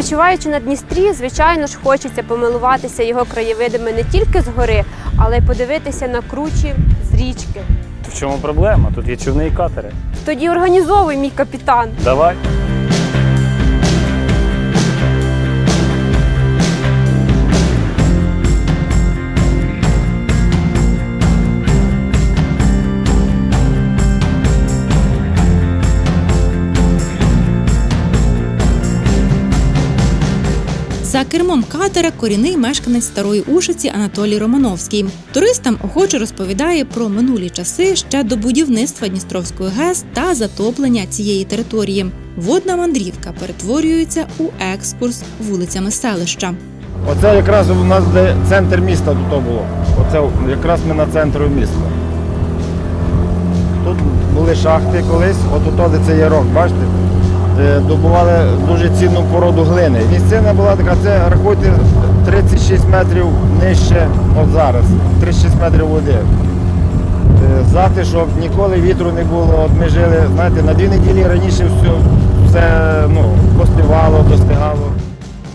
Проживаючи на Дністрі, звичайно ж, хочеться помилуватися його краєвидами не тільки згори, але й подивитися на кручі з річки. В чому проблема? Тут є човни і катери. Тоді організовуй, мій капітан. Давай. За кермом катера корінний мешканець старої Ушиці Анатолій Романовський. Туристам охоче розповідає про минулі часи ще до будівництва Дністровської ГЕС та затоплення цієї території. Водна мандрівка перетворюється у екскурс вулицями селища. Оце якраз у нас де центр міста тут було. Оце якраз ми на центрі міста. Тут були шахти колись, от де це ярок, бачите? Де добували дуже цінну породу глини. Місцина була така, це рахуйте 36 метрів нижче, от зараз, 36 метрів води. Е, Затишок, ніколи вітру не було. От ми жили, знаєте, на дві неділі раніше все, все ну, поспівало, достигало.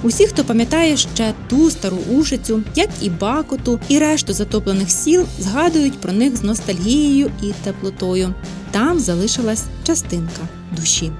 Усі, хто пам'ятає ще ту стару Ушицю, як і Бакоту, і решту затоплених сіл, згадують про них з ностальгією і теплотою. Там залишилась частинка душі.